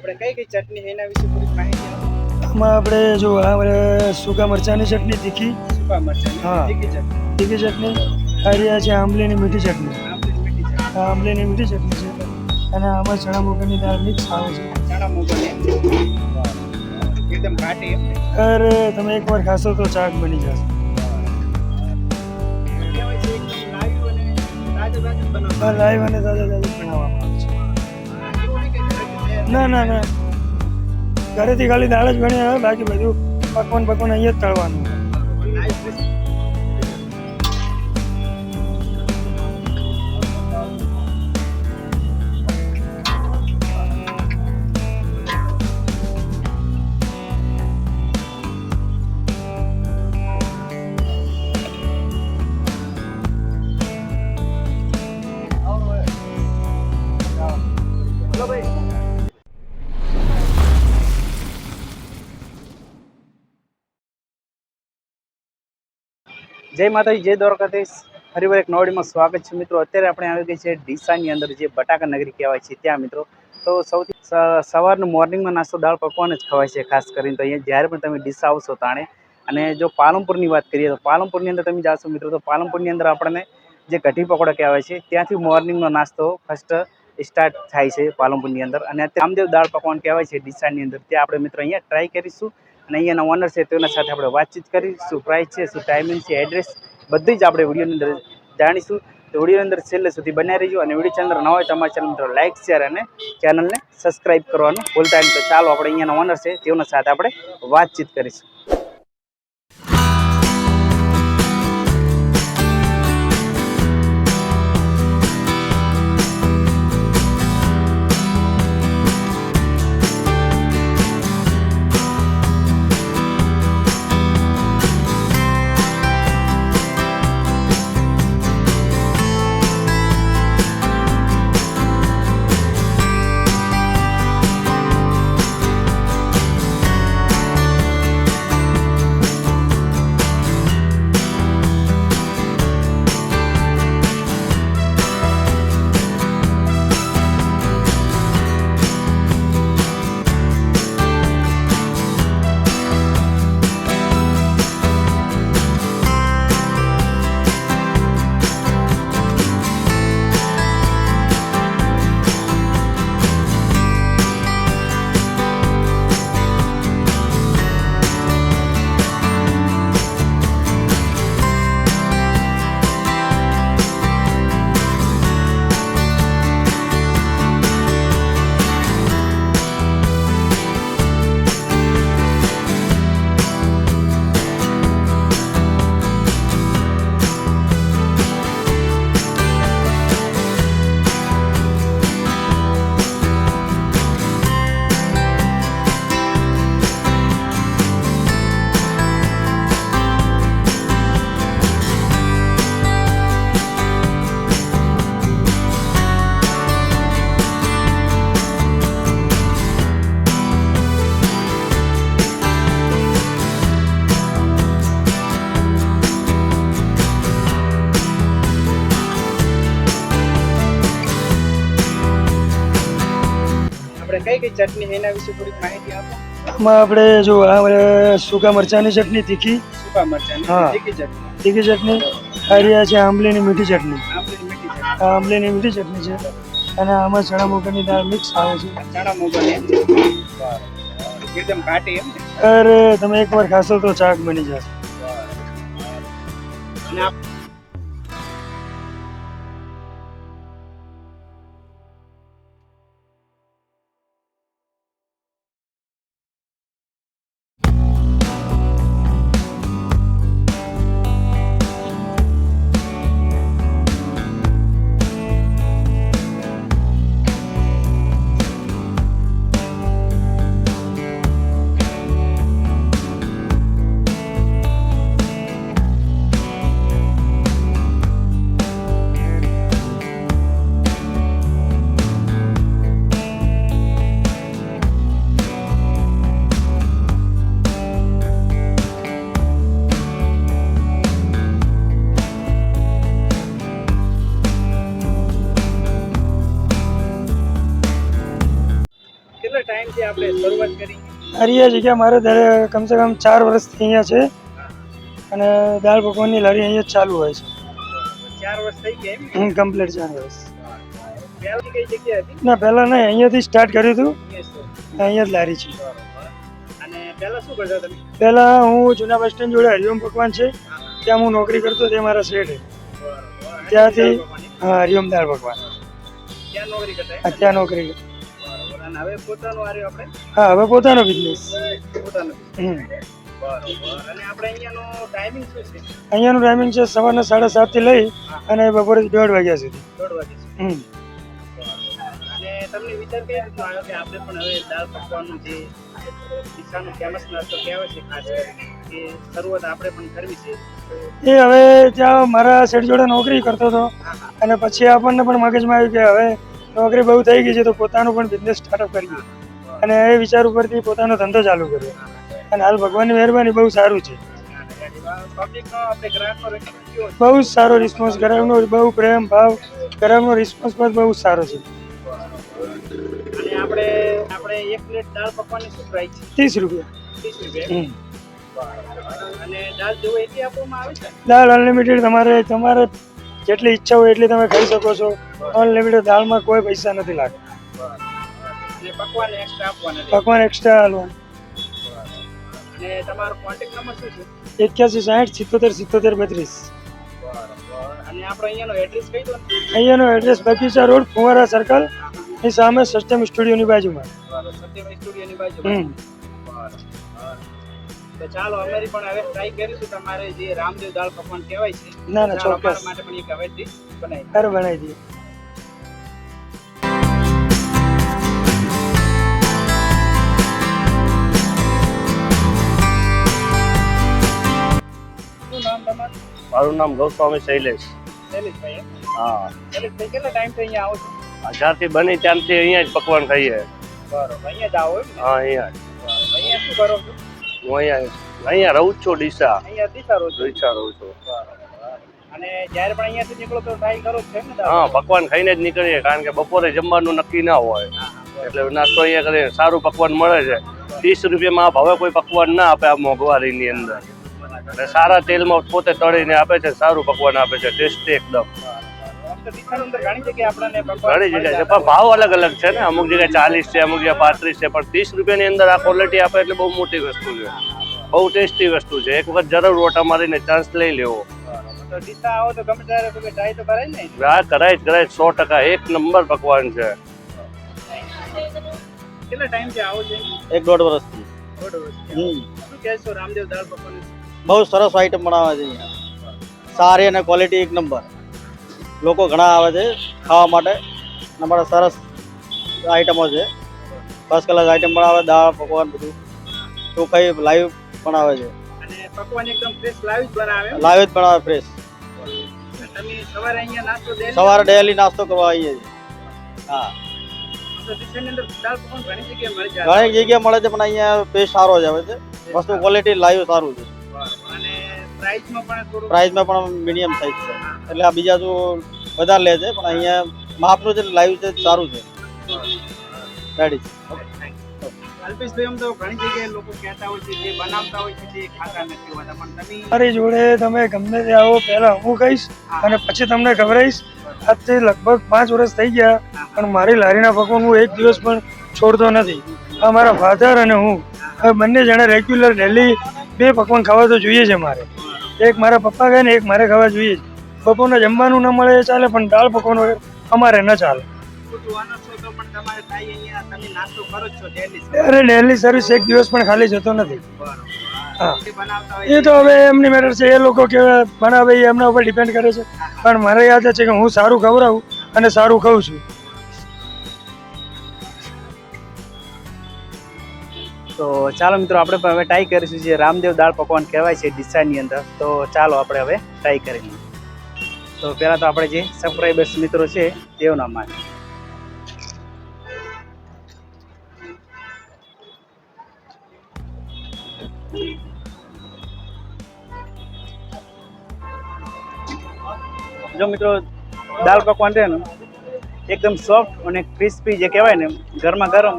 આપણે કઈ કઈ ચટણી એના વિશે થોડીક માહિતી આમાં આપણે જો આપણે સૂકા મરચાંની ચટણી તીખી. સૂકા મરચાની હા. તીખી ચટણી. તીખી ચટણી. આ રહ્યા છે આંબલીની મીઠી ચટણી. આંબલીની મીઠી ચટણી. આ આંબલીની મીઠી ચટણી છે. અને આમાં ચણા મોગરની દાળ મિક્સ આવે છે. ચણા મુગની એકદમ ઘાટી અરે તમે એકવાર ખાશો તો ચાક બની જશે. લાઈવ અને તાજા તાજા બનાવવામાં ના ના ના. ઘરેથી ખાલી દાળ જ બની આવે, બાકી બધું પકવાન પકવાન અહીંયા જ તળવાનું. જય માતાજી, જય દ્વારકાધીશ. ફરીવાર એક નવડીમાં સ્વાગત છે મિત્રો. અત્યારે આપણે આવી ગઈ છે ડીસાની અંદર જે બટાકા નગરી કહેવાય છે ત્યાં મિત્રો. તો સૌથી સવારનું મોર્નિંગમાં નાસ્તો, દાળ પકવાન જ ખવાય છે ખાસ કરીને. તો અહીંયા જ્યારે પણ તમે ડીસા આવશો તાણે, અને જો પાલનપુરની વાત કરીએ તો પાલનપુરની અંદર તમે જાશો મિત્રો, તો પાલનપુરની અંદર આપણને જે કઢી પકોડા કહેવાય છે, ત્યાંથી મોર્નિંગનો નાસ્તો ફર્સ્ટ સ્ટાર્ટ થાય છે પાલનપુરની અંદર. અને રામદેવ દાળ પકવાન કહેવાય છે ડીસાની અંદર. ત્યાં આપણે મિત્રો અહીંયા ટ્રાય કરીશું. અને અહીંયાના ઓનર છે તેના સાથે આપણે વાતચીત કરી, શું પ્રાઇસ છે, શું ટાઈમિંગ છે એડ્રેસ બધી જ આપણે વિડીયોની અંદર જાણીશું. તો વિડીયોની અંદર છેલ્લે સુધી બનાવી રહીજો અને વીડિયો ચેનલ ન હોય તો ચેનલ મિત્રો લાઇક શેર અને ચેનલને સબસ્ક્રાઇબ કરવાનું ભૂલતા નહીં. તો ચાલો, આપણે અહીંયાના ઓનર છે તેઓના સાથે આપણે વાતચીત કરીશું. કઈ ચટણી એના વિશે થોડીક માહિતી આપો. આમાં આપણે જો આ સૂકા મરચાંની ચટણી તીખી. સૂકા મરચાની તીખી ચટણી. તીખી ચટણી. આ રહ્યા છે આંબલીની મીઠી ચટણી. આંબલીની મીઠી ચટણી. આ આંબલીની મીઠી ચટણી છે. અને આમાં ચણા મોગરની દાળ મિક્સ આવે છે. ચણા મોગરની. એકદમ ઘાટી એમ અરે તમે એકવાર ખાશો તો ચાક બની જશે. અને આપણે શરૂઆત કરી હરિયા જગ્યા મારે ત્યારે કમસે કમ ચાર વર્ષથી અહીંયા છે. અને દાળ પકવાનની લારી અહીંયા જ ચાલુ હોય છે. ચાર વર્ષ થઈ ગયા એમ કમ્પ્લીટ ચાર વર્ષ. ના પહેલાં નહીં અહીંયાથી સ્ટાર્ટ કર્યું હતું. અહીંયા જ લારી છે. પહેલા કરતા હું જૂના બસ સ્ટેન્ડ જોડે હરિઓમ પકવાન છે. ત્યાં હું નોકરી કરતો તે મારા શેઠ ત્યાંથી હા હરિઓમ દાળ પકવાન. ત્યાં નોકરી કરતા ત્યાં નોકરી કરી. અને હવે પોતાનો આર્યો આપણે? હા હવે પોતાનો બિઝનેસ પોતાનું અહીંયાનો ટાઈમિંગ છે? સવારના સાડા સાતથી લઈ અને બપોરે દોઢ વાગ્યા સુધી. દોઢ વાગે અને તમને વિચાર કઈ રીતનો આવ્યો કે આપણે પણ હવે દાળ પકવાનું જે દિશાનું ફેમસ નાસ્તો કહેવાય છે ખાસ કરીને. એ શરૂઆત આપણે પણ કરવી છે. એ હવે ત્યાં મારા શેઠ જોડે નોકરી કરતો હતો. અને પછી આપણને પણ મગજમાં આવ્યું કે હવે નોકરી બહુ થઈ ગઈ છે તો પોતાનું પણ બિઝનેસ સ્ટાર્ટઅપ કરીએ. અને એ વિચાર ઉપરથી પોતાનો ધંધો ચાલુ કર્યો. અને હાલ ભગવાનની મહેરબાની બહુ સારું છે? બહુ જ સારો રિસ્પોન્સ ગ્રાહકનો બહુ પ્રેમ ભાવ ગ્રાહકનો રિસ્પોન્સ પણ બહુ સારો છે. અને આપણે આપણે એક પ્લેટ દાળ પકવાની પ્રાઇસ ત્રીસ રૂપિયા. દાળ અનલિમિટેડ તમારે તમારે જેટલી ઈચ્છા હોય એટલી તમે ખાઈ શકો છો. અનલિમિટેડ દાળમાં કોઈ પૈસા નથી લાગતા. પકવાન એક્સ્ટ્રા આપવાના એક્યાસી સાઠ સિત્તોતેર સિત્તોતેર બત્રીસ. અહીંયાનો એડ્રેસ બગીચા રોડ ફુવારા સર્કલની સામે સસ્ટમ સ્ટુડિયોની બાજુમાં. સત્યભાઈ સ્ટુડિયોની બાજુ હમ. તો ચાલો અમારી પણ હવે ટ્રાય કરીશું તમારે જે રામદેવ દાળ પકવાન કહેવાય છે. ના ના ચોક્કસ. માટે પણ એક હવે ડીશ બનાવી ઘર બનાવી દઈએ. શું નામ તમારું? મારું નામ ગૌસ્વામી શૈલેષ. શૈલેષભાઈ હા. શૈલેષભાઈ કેટલા ટાઈમથી અહીંયા આવો છો? જ્યારથી બની ત્યારથી અહીંયા જ પકવાન ખાઈએ. બરોબર અહીંયા જ આવો હા અહીંયા બરોબર. અહીંયા શું કરો છો? હું અહીંયા અહીંયા રહું છું ડીસા. અહીંયા ડીસા રહું છો? ડીસા રહું છું. અને જ્યારે પણ અહીંયાથી નીકળો તો ટ્રાય કરો છે ને હા પકવાન ખાઈને જ નીકળીએ કારણ કે બપોરે જમવાનું નક્કી ના હોય. એટલે નાસ્તો અહીંયા કરીએ સારું પકવાન મળે છે. ત્રીસ રૂપિયામાં ભાવે કોઈ પકવાન ના આપે આ મોંઘવારીની અંદર. એટલે સારા તેલમાં પોતે તળીને આપે છે સારું પકવાન આપે છે ટેસ્ટી એકદમ. ઘણી જગ્યાએ છે. પણ ભાવ અલગ અલગ છે ને. અમુક જગ્યાએ ચાલીસ છે અમુક જગ્યાએ પાંત્રીસ છે. પણ ત્રીસ રૂપિયાની અંદર આ ક્વોલિટી આપે એટલે બહુ મોટી વસ્તુ છે. બહુ ટેસ્ટી વસ્તુ છે. એક વખત જરૂર ઓટા મારીને ચાન્સ લઈ લેવો. તો કરાય આ કરાય કરાય સો ટકા. એક નંબર પકવાન છે. કેટલા ટાઈમથી આવો છો? એક દોઢ વર્ષથી. દોઢ વર્ષથી. હમ. શું કહેશો રામદેવ દાળ પકવાન બહુ સરસ આઈટમ બનાવે છે સારી અને ક્વોલિટી એક નંબર. લોકો ઘણા આવે છે ખાવા માટે. અમારા સરસ આઈટમો છે. ફર્સ્ટ ક્લાસ આઈટમ આવે દાળ પકવાન બધું. ચોખાઈ લાઈવ પણ આવે છે. લાવી જ પણ આવે લાઈવ જ બનાવે ફ્રેશ સવારે ડેલી નાસ્તો કરવા આવીએ છીએ. હા. ઘણી જગ્યાએ મળી છે પણ અહીંયા પેસ્ટ સારો જ આવે છે. વસ્તુ ક્વોલિટી લાઈવ સારું છે. અને પ્રાઇસમાં પણ મીડિયમ સાઇઝ છે. એટલે આ બીજા તો વધારે લે છે પણ અહીંયા માપનું છે લાઈવ છે સારું છે. રેડી છે. અલ્પેશભાઈ આમ તો ઘણી જગ્યાએ લોકો કહેતા હોય છે જે બનાવતા હોય છે તે ખાતા નથી હોતા પણ તમે મારી જોડે તમે ગમે તે આવો પહેલા હું કહીશ અને પછી તમને ખબરાઈશ આજથી લગભગ પાંચ વર્ષ થઈ ગયા પણ મારી લારીના પકવાન હું એક દિવસ પણ છોડતો નથી. આ મારા ફાધર અને હું. બંને જણા રેગ્યુલર ડેલી બે પકવાન ખાવા તો જોઈએ છે મારે. એક મારા પપ્પા ખાય ને, એક મારે ખાવા જોઈએ. બપોરને જમવાનું ન મળે એ ચાલે, પણ દાળ પકવાનો અમારે ન ચાલે. અરે ડેલી સર્વિસ એક દિવસ પણ ખાલી જતો નથી. હા. એ તો હવે એમની મેટર છે. એ લોકો કે બનાવે એમના ઉપર ડિપેન્ડ કરે છે. પણ મારે યાદ છે કે હું સારું ખવડાવું અને સારું ખાઉં છું. તો ચાલો મિત્રો, આપણે પણ હવે ટ્રાય કરીશું જે રામદેવ દાળ પકવાન કહેવાય છે ડીસાની અંદર. તો ચાલો આપણે હવે ટ્રાય કરીએ તો પહેલાં તો આપણે જે સબસ્ક્રાઈબર્સ મિત્રો છે, તેઓના માટે. જો મિત્રો, દાળ પકવાન છે ને, એકદમ સોફ્ટ અને ક્રિસ્પી જે કહેવાય ને, ગરમા ગરમ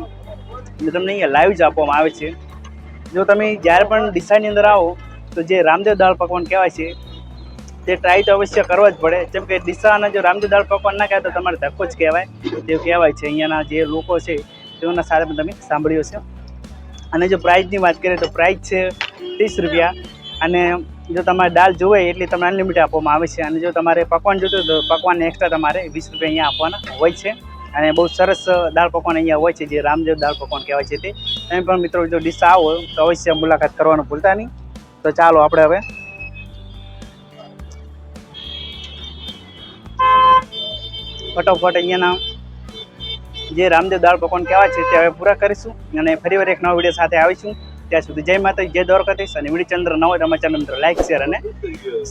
તમને અહીંયા લાઈવ જ આપવામાં આવે છે. જો તમે જ્યારે પણ ડીસાની અંદર આવો, તો જે રામદેવ દાળ પકવાન કહેવાય છે, તે ટ્રાય તો અવશ્ય કરવો જ પડે. જેમ કે ડીસાના જો રામદેવ દાળ પકવાન ના કહેવાય તો તમારે ધક્કો જ કહેવાય. તે કહેવાય છે, અહીંયાના જે લોકો છે, તેઓના સાથે પણ તમે સાંભળ્યો છે અને જો પ્રાઇઝની વાત કરીએ, તો પ્રાઇઝ છે ત્રીસ રૂપિયા. અને જો તમારે દાળ જોવે એટલી તમને અનલિમિટેડ આપવામાં આવે છે. અને જો તમારે પકવાન જોતું તો પકવાન એક્સ્ટ્રા તમારે વીસ રૂપિયા અહીંયા આપવાના હોય છે. અને બહુ સરસ દાળ પકવાન અહીંયા હોય છે, જે રામદેવ દાળ પકવાન કહેવાય છે તે. તમે પણ મિત્રો જો ડીસા આવો, તો અવશ્ય મુલાકાત કરવાનું ભૂલતા નહીં. તો ચાલો આપણે હવે ફટોફટ અહીંયાના જે રામદેવ દાળ પકવાન કહેવાય છે તે હવે પૂરા કરીશું અને ફરીવાર એક નવા વીડિયો સાથે આવીશું. ત્યાં સુધી જય માતા જય દ્વારકાધીશ અને વીડિયો ચંદ્ર ન હોય તો અમારા ચેનલ લાઈક, શેર અને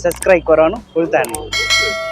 સબસ્ક્રાઈબ કરવાનું ભૂલતા નહીં.